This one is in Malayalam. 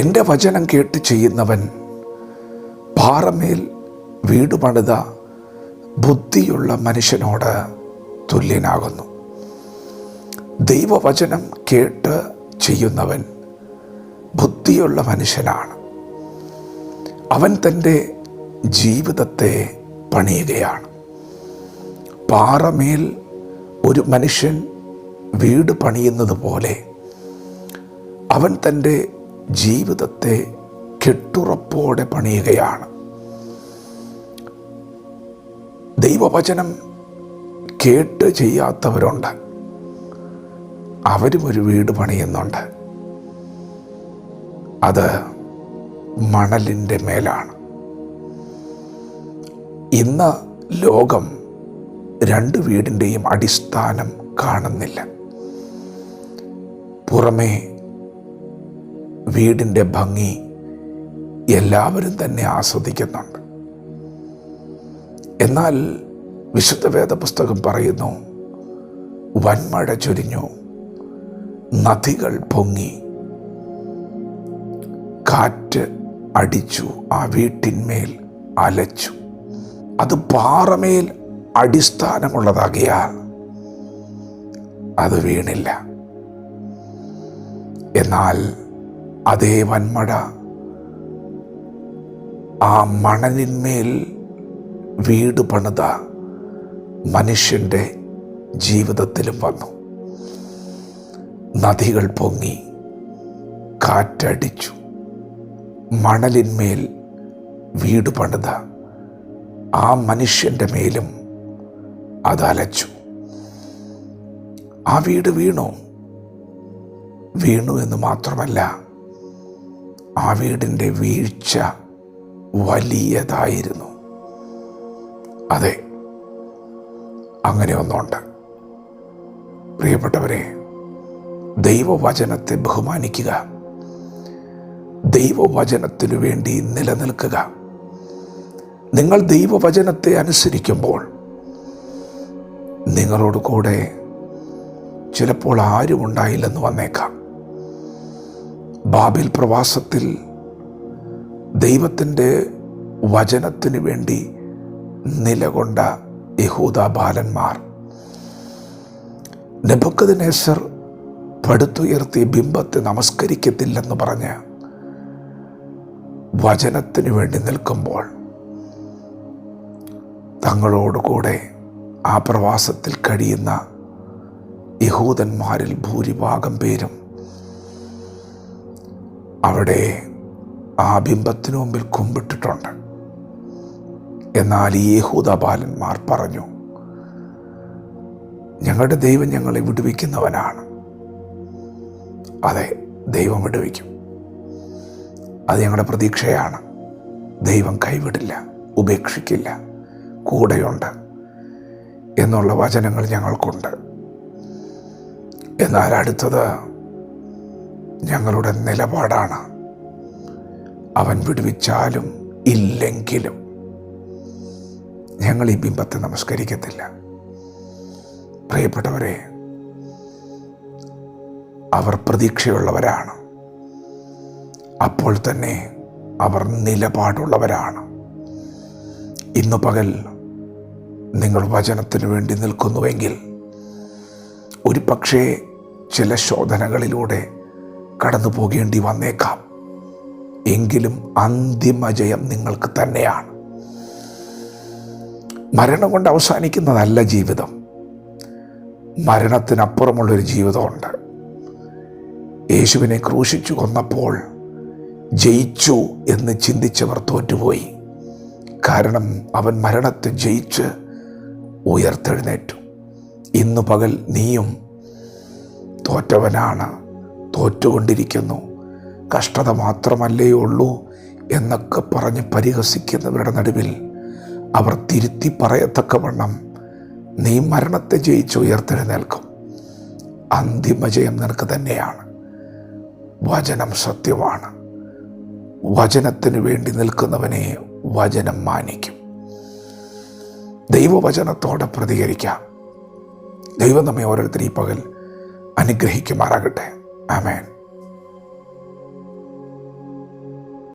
എന്റെ വചനം കേട്ട് ചെയ്യുന്നവൻ പാറമേൽ വീട് പണിത ബുദ്ധിയുള്ള മനുഷ്യനോട് തുല്യനാകുന്നു. ദൈവവചനം കേട്ട് ചെയ്യുന്നവൻ ബുദ്ധിയുള്ള മനുഷ്യനാണ്. അവൻ തന്റെ ജീവിതത്തെ പണിയുകയാണ്. പാറമേൽ ഒരു മനുഷ്യൻ വീട് പണിയുന്നത് പോലെ അവൻ തന്റെ ജീവിതത്തെ കെട്ടുറപ്പോടെ പണിയുകയാണ്. ദൈവവചനം കേട്ട് ചെയ്യാത്തവരുണ്ട്. അവരും ഒരു വീട് പണിയുന്നുണ്ട്. അത് മണലിന്റെ മേലാണ്. ഇന്ന് ലോകം രണ്ട് വീടിന്റെയും അടിസ്ഥാനം കാണുന്നില്ല. പുറമേ വീടിന്റെ ഭംഗി എല്ലാവരും തന്നെ ആസ്വദിക്കുന്നുണ്ട്. എന്നാൽ വിശുദ്ധ വേദപുസ്തകം പറയുന്നു വൻമഴ ചൊരിഞ്ഞു നദികൾ പൊങ്ങി കാറ്റ് അടിച്ചു ആ വീട്ടിന്മേൽ അലച്ചു. അത് പാറമേൽ അടിസ്ഥാനമുള്ളതാകിയാൽ അത് വീണില്ല. എന്നാൽ അതേ വന്മഴ ആ മണലിന്മേൽ വീട് പണിത മനുഷ്യന്റെ ജീവിതത്തിലും വന്നു. നദികൾ പൊങ്ങി കാറ്റടിച്ചു. മണലിന്മേൽ വീട് പണിത ആ മനുഷ്യന്റെ മേലും അതലച്ചു ആ വീട് വീണു. വീണു എന്ന് മാത്രമല്ല ആ വീടിന്റെ വീഴ്ച വലിയതായിരുന്നു. അതെ അങ്ങനെ ഒന്നുണ്ട്. പ്രിയപ്പെട്ടവരെ ദൈവവചനത്തെ ബഹുമാനിക്കുക ദൈവവചനത്തിനു വേണ്ടി നിലനിൽക്കുക. നിങ്ങൾ ദൈവവചനത്തെ അനുസരിക്കുമ്പോൾ നിങ്ങളോട് കൂടെ ചിലപ്പോൾ ആരും ഉണ്ടായില്ലെന്ന് വന്നേക്കാം. ബാബിൽ പ്രവാസത്തിൽ ദൈവത്തിന്റെ വചനത്തിന് വേണ്ടി നിലകൊണ്ട യഹൂദ ബാലന്മാർ. നെബുക്കദിനേസർ പടുത്തുയർത്തിയ ബിംബത്തെ നമസ്കരിക്കത്തില്ലെന്ന് പറഞ്ഞ് വചനത്തിന് വേണ്ടി നിൽക്കുമ്പോൾ തങ്ങളോടുകൂടെ ആ പ്രവാസത്തിൽ കഴിയുന്ന യഹൂദന്മാരിൽ ഭൂരിഭാഗം പേരും അവിടെ ആ ബിംബത്തിനു മുമ്പിൽ കുമ്പിട്ടിട്ടുണ്ട്. എന്നാൽ ഈ യഹൂദ ബാലന്മാർ പറഞ്ഞു ഞങ്ങളുടെ ദൈവം ഞങ്ങളെ വിടുവിക്കുന്നവനാണ്. അതെ ദൈവം വിടുവിക്കും. അത് ഞങ്ങളുടെ പ്രതീക്ഷയാണ്. ദൈവം കൈവിടില്ല ഉപേക്ഷിക്കില്ല കൂടെയുണ്ട് എന്നുള്ള വചനങ്ങൾ ഞങ്ങൾക്കുണ്ട്. എന്നാൽ അടുത്തത് ഞങ്ങളുടെ നിലപാടാണ്. അവൻ വിടുവിച്ചാലും ഇല്ലെങ്കിലും ഞങ്ങൾ ഈ ബിംബത്തെ നമസ്കരിക്കത്തില്ല. പ്രിയപ്പെട്ടവരെ അവർ പ്രതീക്ഷയുള്ളവരാണ്. അപ്പോൾ തന്നെ അവർ നിലപാടുള്ളവരാണ്. ഇന്ന് പകൽ നിങ്ങൾ വചനത്തിന് വേണ്ടി നിൽക്കുന്നുവെങ്കിൽ ഒരു പക്ഷേ ചില ശോധനകളിലൂടെ കടന്നു പോകേണ്ടി വന്നേക്കാം. എങ്കിലും അന്തിമ ജയം നിങ്ങൾക്ക് തന്നെയാണ്. മരണം കൊണ്ട് അവസാനിക്കുന്നതല്ല ജീവിതം. മരണത്തിനപ്പുറമുള്ളൊരു ജീവിതമുണ്ട്. യേശുവിനെ ക്രൂശിച്ചു കൊന്നപ്പോൾ ജയിച്ചു എന്ന് ചിന്തിച്ചവർ തോറ്റുപോയി. കാരണം അവൻ മരണത്തെ ജയിച്ച് ഉയർത്തെഴുന്നേറ്റു. ഇന്നു പകൽ നീയും തോറ്റവനാണ്. തോറ്റുകൊണ്ടിരിക്കുന്നു. കഷ്ടത മാത്രമല്ലേ ഉള്ളൂ എന്നൊക്കെ പറഞ്ഞ് പരിഹസിക്കുന്നവരുടെ നടുവിൽ അവർ തിരുത്തി പറയത്തക്കവണ്ണം നീ മരണത്തെ ജയിച്ച് ഉയർത്തെഴുന്നേൽക്കും. അന്തിമ ജയം നിനക്ക് തന്നെയാണ്. വചനം സത്യമാണ്. വചനത്തിന് വേണ്ടി നിൽക്കുന്നവനെ വചനം മാനിക്കും. ദൈവവചനത്തോടെ പ്രതികരിക്കാം. ദൈവം നമ്മെ ഓരോരുത്തരും ഈ പകൽ അനുഗ്രഹിക്കുമാറാകട്ടെ. Amin.